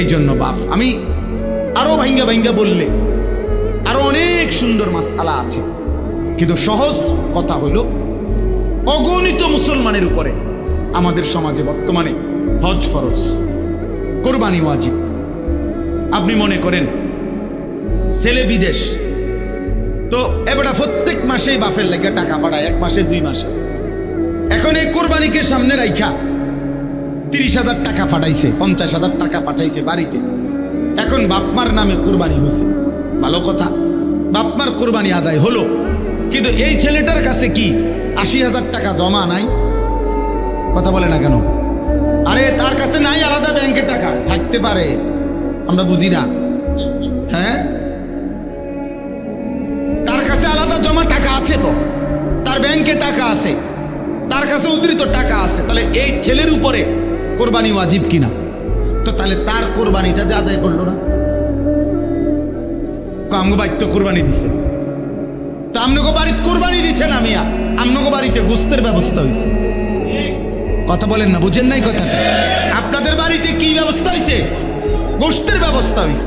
এই জন্য বাপ, আমি আরও ভাইঙ্গা ভাঙ্গা বললে আরও অনেক সুন্দর মাসালা আছে। কিন্তু সহজ কথা হইল, অগণিত মুসলমানের উপরে আমাদের সমাজে বর্তমানে হজ ফরজ, কোরবানি ওয়াজিব। আপনি মনে করেন, ছেলে বিদেশ, তো এবারে প্রত্যেক মাসেই বাফের লেগে টাকা পাঠায়, এক মাসে দুই মাসে। এখন এই কোরবানিকে সামনে রাইখা তিরিশ হাজার টাকা পাঠাইছে, পঞ্চাশ হাজার টাকা পাঠাইছে বাড়িতে। এখন বাপমার নামে কোরবানি হয়েছে ভালো কথা, বাপমার কোরবানি আদায় হলো। কিন্তু এই ছেলেটার কাছে কি আশি হাজার টাকা জমা নাই? কথা বলে না কেন? আরে, তার কাছে নাই আলাদা ব্যাংকে টাকা। থাকতে পারে, আমরা বুঝি না। হ্যাঁ? তার কাছে আলাদা জমা টাকা আছে তো। তার ব্যাংকে টাকা আছে। তার কাছে উদ্ধৃত টাকা আছে। তাহলে এই ছেলের উপরে কোরবানি ওয়াজিব কিনা? তো তাহলে তার কোরবানিটা যে আদায় করল না? আমগো বাড়িতে কোরবানি দিছে। তো আমনগো বাড়িতে কোরবানি দিছে না মিয়া? বাড়িতে গোস্তের ব্যবস্থা হয়েছে কথা বলেন না, বুঝেন নাই কথাটা? আপনাদের বাড়িতে কি ব্যবস্থা হয়েছে গোস্তের ব্যবস্থা হয়েছে